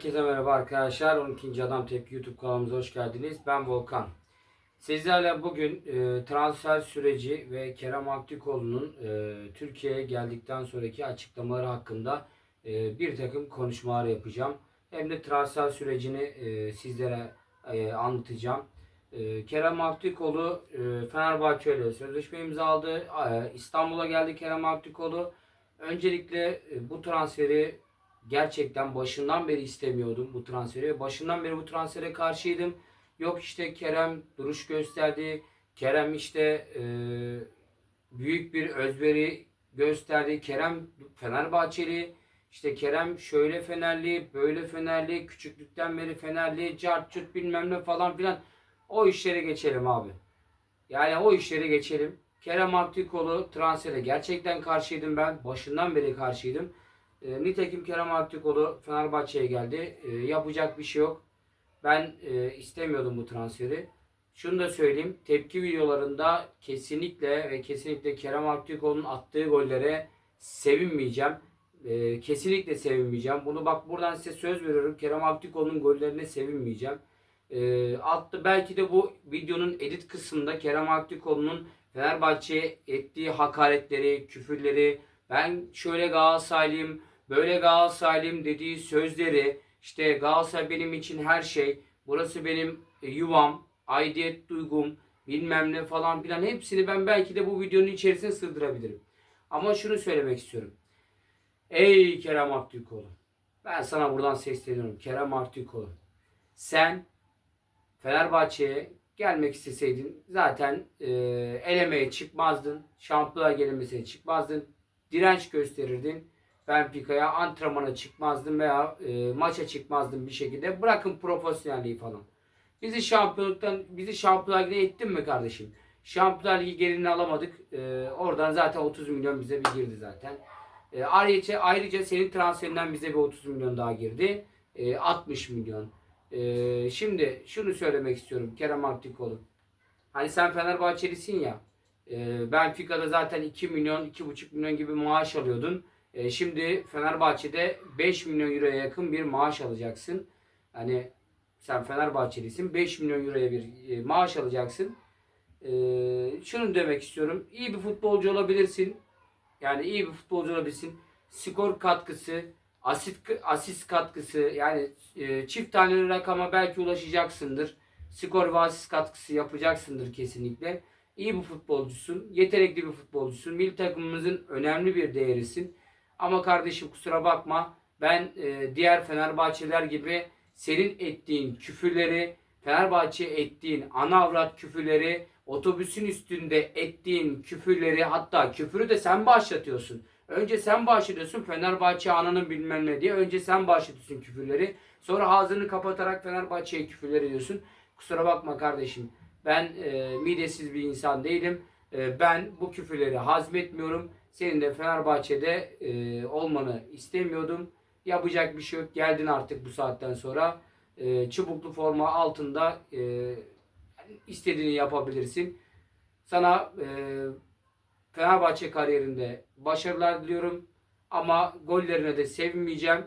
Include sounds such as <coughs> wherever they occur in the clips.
Herkese merhaba arkadaşlar. 12. Adam Tepki YouTube kanalımıza hoş geldiniz. Ben Volkan. Sizlerle bugün e, transfer süreci ve Kerem Aktürkoğlu'nun e, Türkiye'ye geldikten sonraki açıklamaları hakkında e, bir takım konuşmalar yapacağım. Hem de transfer sürecini e, sizlere e, anlatacağım. E, Kerem Aktürkoğlu e, Fenerbahçe ile sözleşme imzaladı. E, İstanbul'a geldi Kerem Aktürkoğlu. Öncelikle e, bu transferi gerçekten başından beri istemiyordum bu transferi. Başından beri bu transfere karşıydım. Yok işte Kerem duruş gösterdi. Kerem işte e, büyük bir özveri gösterdi. Kerem Fenerbahçeli. İşte Kerem şöyle Fenerli, böyle Fenerli, küçüklükten beri Fenerli, cart curt bilmem ne falan filan. O işlere geçelim abi. Yani o işlere geçelim. Kerem Aktürkoğlu transfere gerçekten karşıydım ben. Başından beri karşıydım. E, nitekim Kerem Aktürkoğlu Fenerbahçe'ye geldi. E, yapacak bir şey yok. Ben e, istemiyordum bu transferi. Şunu da söyleyeyim. Tepki videolarında kesinlikle ve kesinlikle Kerem Aktürkoğlu'nun attığı gollere sevinmeyeceğim. E, kesinlikle sevinmeyeceğim. Bunu bak buradan size söz veriyorum. Kerem Aktürkoğlu'nun gollerine sevinmeyeceğim. E, altta belki de bu videonun edit kısmında Kerem Aktürkoğlu'nun Fenerbahçe'ye ettiği hakaretleri, küfürleri, ben şöyle Galatasaraylıyım, böyle Galatasaraylıyım dediği sözleri, işte Galatasaray benim için her şey, burası benim e, yuvam, aidiyet duygum, bilmem ne falan filan hepsini ben belki de bu videonun içerisine sığdırabilirim. Ama şunu söylemek istiyorum. Ey Kerem Aktürkoğlu. Ben sana buradan sesleniyorum. Kerem Aktürkoğlu. Sen Fenerbahçe'ye gelmek isteseydin zaten e, elemeye çıkmazdın. Şampiyonlar gelemesine çıkmazdın. Direnç gösterirdin. Benfica'ya antrenmana çıkmazdın veya e, maça çıkmazdın bir şekilde. Bırakın profesyonelliği falan. Bizi şampiyonluktan, bizi şampiyonlar Ligi'ne ettin mi kardeşim? Şampiyonlar Ligi gelini alamadık. E, oradan zaten 30 milyon bize bir girdi zaten. E, ayrıca, ayrıca senin transferinden bize bir 30 milyon daha girdi. E, 60 milyon. E, şimdi şunu söylemek istiyorum Kerem Aktürkoğlu. Hani sen Fenerbahçelisin ya. E, Benfica'da zaten 2 milyon, 2,5 milyon gibi maaş alıyordun. E, şimdi Fenerbahçe'de 5 milyon euroya yakın bir maaş alacaksın. Hani sen Fenerbahçelisin. 5 milyon euroya bir e, maaş alacaksın. E, şunu demek istiyorum. İyi bir futbolcu olabilirsin. Yani iyi bir futbolcu olabilirsin. Skor katkısı, asit asist katkısı yani e, çift taneli rakama belki ulaşacaksındır. Skor ve asist katkısı yapacaksındır kesinlikle. İyi bir futbolcusun, yetenekli bir futbolcusun. Milli takımımızın önemli bir değerisin. Ama kardeşim kusura bakma ben e, diğer Fenerbahçeler gibi senin ettiğin küfürleri, Fenerbahçe ettiğin ana avrat küfürleri, otobüsün üstünde ettiğin küfürleri hatta küfürü de sen başlatıyorsun. Önce sen başlıyorsun Fenerbahçe ananın bilmem ne diye. Önce sen başlatıyorsun küfürleri. Sonra ağzını kapatarak Fenerbahçe'ye küfürler ediyorsun. Kusura bakma kardeşim. Ben e, midesiz bir insan değilim. E, ben bu küfürleri hazmetmiyorum. Senin de Fenerbahçe'de e, olmanı istemiyordum. Yapacak bir şey yok. Geldin artık bu saatten sonra. E, çubuklu forma altında e, istediğini yapabilirsin. Sana e, Fenerbahçe kariyerinde başarılar diliyorum. Ama gollerine de sevinmeyeceğim.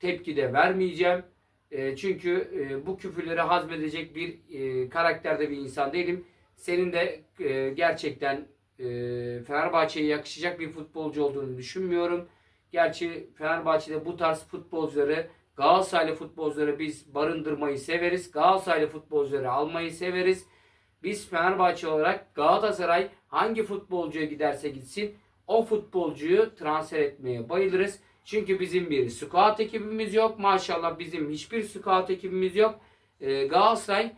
Tepki de vermeyeceğim. E, çünkü e, bu küfürleri hazmedecek bir e, karakterde bir insan değilim. Senin de e, gerçekten e, Fenerbahçe'ye yakışacak bir futbolcu olduğunu düşünmüyorum. Gerçi Fenerbahçe'de bu tarz futbolcuları Galatasaraylı futbolcuları biz barındırmayı severiz. Galatasaraylı futbolcuları almayı severiz. Biz Fenerbahçe olarak Galatasaray hangi futbolcuya giderse gitsin o futbolcuyu transfer etmeye bayılırız. Çünkü bizim bir scout ekibimiz yok. Maşallah bizim hiçbir scout ekibimiz yok. Ee, Galatasaray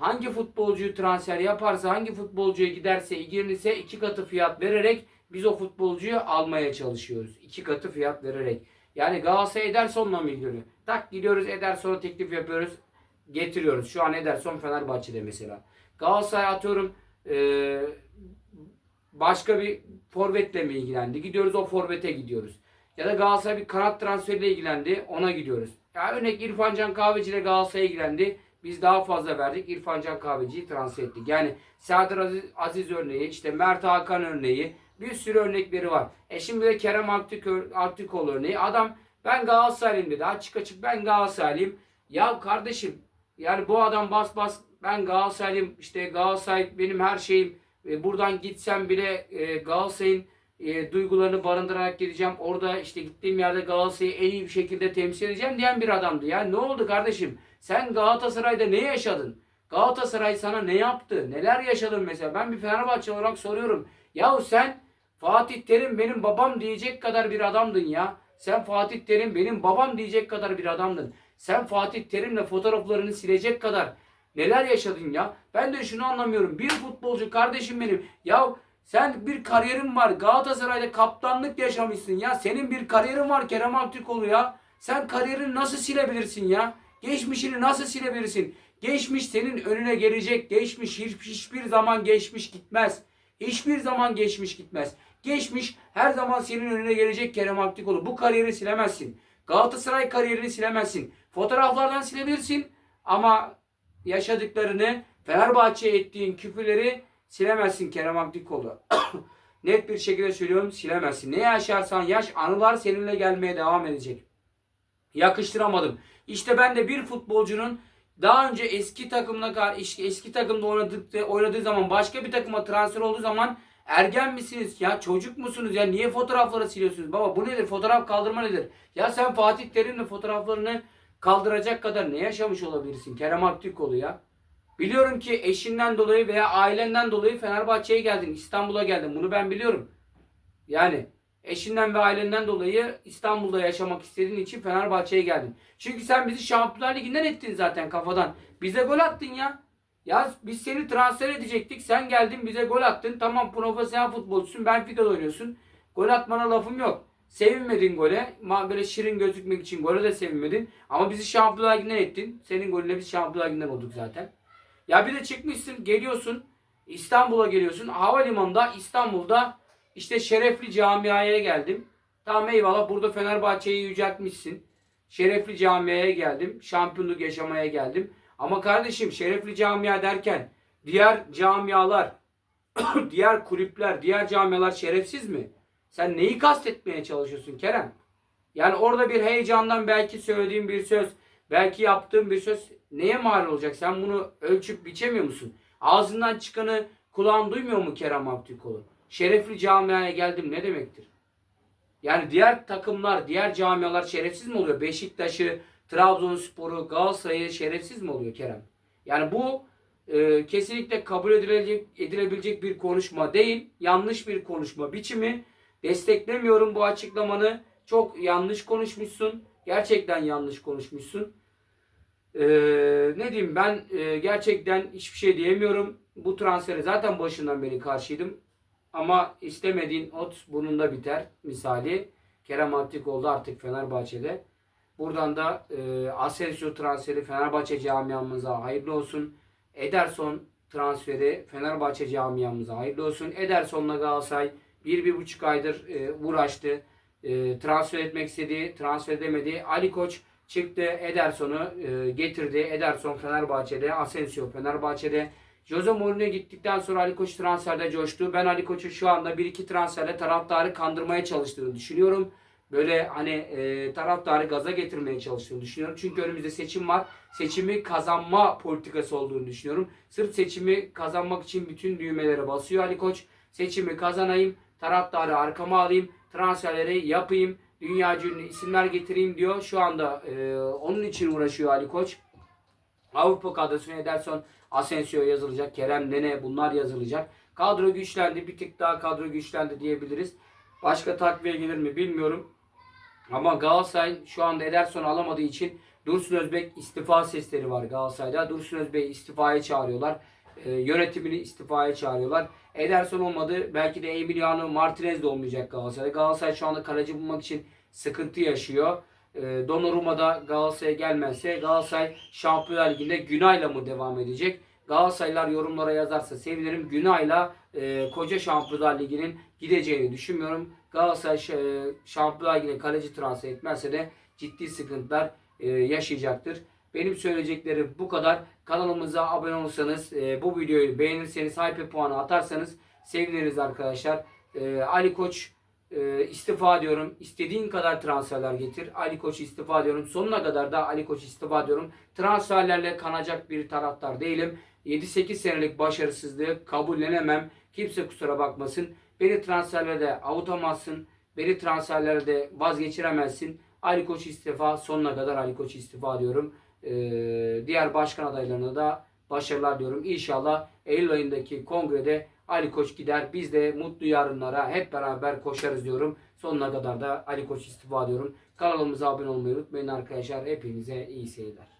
hangi futbolcuyu transfer yaparsa, hangi futbolcuya giderse, ilgilenirse iki katı fiyat vererek biz o futbolcuyu almaya çalışıyoruz. İki katı fiyat vererek. Yani Galatasaray Ederson'la ilgileniyor? Tak gidiyoruz Ederson'a teklif yapıyoruz. Getiriyoruz. Şu an Ederson Fenerbahçe'de mesela. Galatasaray atıyorum ee, başka bir forvetle mi ilgilendi? Gidiyoruz o forvete gidiyoruz. Ya da Galatasaray bir kanat transferiyle ilgilendi. Ona gidiyoruz. Ya örnek İrfan Can Kahveci ile Galatasaray'a ilgilendi. Biz daha fazla verdik. İrfan Can Kahveci'yi transfer ettik. Yani Serdar Aziz, Aziz örneği, işte Mert Hakan örneği, bir sürü örnekleri var. E şimdi de Kerem Aktürkoğlu örneği. Adam Ben Galatasaraylıyım dedi. Açık açık ben Galatasaraylıyım. Ya kardeşim yani bu adam bas bas ben Galatasaraylıyım işte Galatasaray benim her şeyim. E, buradan gitsem bile e, Galatasaray'ın e, duygularını barındırarak gideceğim. Orada işte gittiğim yerde Galatasaray'ı en iyi bir şekilde temsil edeceğim diyen bir adamdı. Yani ne oldu kardeşim? Sen Galatasaray'da ne yaşadın? Galatasaray sana ne yaptı? Neler yaşadın mesela? Ben bir Fenerbahçe olarak soruyorum. Yahu sen Fatih Terim benim babam diyecek kadar bir adamdın ya. Sen Fatih Terim benim babam diyecek kadar bir adamdın. Sen Fatih Terim'le fotoğraflarını silecek kadar neler yaşadın ya? Ben de şunu anlamıyorum. Bir futbolcu kardeşim benim. Ya sen bir kariyerin var. Galatasaray'da kaptanlık yaşamışsın ya. Senin bir kariyerin var Kerem Aktürkoğlu ya. Sen kariyerini nasıl silebilirsin ya? Geçmişini nasıl silebilirsin? Geçmiş senin önüne gelecek. Geçmiş hiç, hiçbir zaman geçmiş gitmez. Hiçbir zaman geçmiş gitmez. Geçmiş her zaman senin önüne gelecek Kerem Aktürkoğlu. Bu kariyeri silemezsin. Galatasaray kariyerini silemezsin. Fotoğraflardan silebilirsin ama yaşadıklarını Fenerbahçe'ye ettiğin küfürleri silemezsin Kerem Aktürkoğlu. <coughs> Net bir şekilde söylüyorum silemezsin. Ne yaşarsan yaş anılar seninle gelmeye devam edecek. Yakıştıramadım. İşte ben de bir futbolcunun daha önce eski takımla eski takımda oynadığı, oynadığı zaman başka bir takıma transfer olduğu zaman ergen misiniz? Ya çocuk musunuz? Ya niye fotoğrafları siliyorsunuz? Baba bu nedir? Fotoğraf kaldırma nedir? Ya sen Fatih Terim'le fotoğraflarını kaldıracak kadar ne yaşamış olabilirsin? Kerem Aktürkoğlu ya. Biliyorum ki eşinden dolayı veya ailenden dolayı Fenerbahçe'ye geldin İstanbul'a geldin. Bunu ben biliyorum. Yani eşinden ve ailenden dolayı İstanbul'da yaşamak istediğin için Fenerbahçe'ye geldin. Çünkü sen bizi Şampiyonlar Ligi'nden ettin zaten kafadan. Bize gol attın ya. Ya biz seni transfer edecektik. Sen geldin bize gol attın. Tamam profesyonel futbolcusun. Benfica'da oynuyorsun. Gol atmana lafım yok. Sevinmedin gole. Böyle şirin gözükmek için gole de sevinmedin. Ama bizi Şampiyonlar Ligi'nden ettin. Senin golüne biz Şampiyonlar Ligi'nden olduk zaten. Ya bir de çıkmışsın geliyorsun. İstanbul'a geliyorsun. Havalimanında İstanbul'da işte şerefli camiaya geldim. Tamam eyvallah burada Fenerbahçe'yi yüceltmişsin. Şerefli camiaya geldim. Şampiyonluk yaşamaya geldim. Ama kardeşim şerefli camia derken diğer camialar, <clears throat> diğer kulüpler, diğer camialar şerefsiz mi? Sen neyi kastetmeye çalışıyorsun Kerem? Yani orada bir heyecandan belki söylediğin bir söz, belki yaptığın bir söz neye mal olacak? Sen bunu ölçüp biçemiyor musun? Ağzından çıkanı kulağın duymuyor mu Kerem Aktürkoğlu? Şerefli camiaya geldim ne demektir? Yani diğer takımlar, diğer camialar şerefsiz mi oluyor? Beşiktaş'ı, Trabzonspor'u, Galatasaray'ı şerefsiz mi oluyor Kerem? Yani bu e, kesinlikle kabul edilecek, edilebilecek bir konuşma değil. Yanlış bir konuşma biçimi. Desteklemiyorum bu açıklamanı. Çok yanlış konuşmuşsun. Gerçekten yanlış konuşmuşsun. E, ne diyeyim ben e, gerçekten hiçbir şey diyemiyorum. Bu transfere zaten başından beri karşıydım. Ama istemediğin ot burnunda biter misali. Kerem Aktürkoğlu artık Fenerbahçe'de. Buradan da e, Asensio transferi Fenerbahçe camiamıza hayırlı olsun. Ederson transferi Fenerbahçe camiamıza hayırlı olsun. Ederson'la Galatasaray bir, bir buçuk aydır e, uğraştı. E, transfer etmek istedi, transfer edemedi. Ali Koç çıktı Ederson'u e, getirdi. Ederson Fenerbahçe'de, Asensio Fenerbahçe'de. Jose Mourinho gittikten sonra Ali Koç transferde coştu. Ben Ali Koç'un şu anda bir iki transferle taraftarı kandırmaya çalıştığını düşünüyorum. Böyle hani e, taraftarı gaza getirmeye çalıştığını düşünüyorum. Çünkü önümüzde seçim var. Seçimi kazanma politikası olduğunu düşünüyorum. Sırf seçimi kazanmak için bütün düğmelere basıyor Ali Koç. Seçimi kazanayım, taraftarı arkama alayım, transferleri yapayım, dünya ünlü isimler getireyim diyor. Şu anda e, onun için uğraşıyor Ali Koç. Avrupa kadrosuna Ederson, Asensio yazılacak. Kerem Nene bunlar yazılacak. Kadro güçlendi. Bir tık daha kadro güçlendi diyebiliriz. Başka takviye gelir mi bilmiyorum. Ama Galatasaray şu anda Ederson alamadığı için Dursun Özbek istifa sesleri var Galatasaray'da. Dursun Özbek'i istifaya çağırıyorlar. E, yönetimini istifaya çağırıyorlar. Ederson olmadı. Belki de Emiliano Martinez de olmayacak Galatasaray'da. Galatasaray şu anda kaleci bulmak için sıkıntı yaşıyor. E, Donnarumma da Galatasaray'a gelmezse Galatasaray Şampiyonlar Ligi'nde Günay'la mı devam edecek? Galatasaraylar yorumlara yazarsa sevinirim. Günay'la e, koca Şampiyonlar Ligi'nin gideceğini düşünmüyorum. Galatasaray e, Şampiyonlar Ligi'ne kaleci transfer etmezse de ciddi sıkıntılar e, yaşayacaktır. Benim söyleyeceklerim bu kadar. Kanalımıza abone olursanız, e, bu videoyu beğenirseniz, hype puanı atarsanız seviniriz arkadaşlar. E, Ali Koç e, istifa diyorum. İstediğin kadar transferler getir. Ali Koç istifa diyorum. Sonuna kadar da Ali Koç istifa diyorum. Transferlerle kanacak bir taraftar değilim. 7-8 senelik başarısızlığı kabullenemem. Kimse kusura bakmasın. Beni transferlerde avutamazsın. Beni transferlerde vazgeçiremezsin. Ali Koç istifa. Sonuna kadar Ali Koç istifa diyorum. E, diğer başkan adaylarına da başarılar diyorum. İnşallah Eylül ayındaki kongrede Ali Koç gider. Biz de mutlu yarınlara hep beraber koşarız diyorum. Sonuna kadar da Ali Koç istifa diyorum. Kanalımıza abone olmayı unutmayın arkadaşlar. Hepinize iyi seyirler.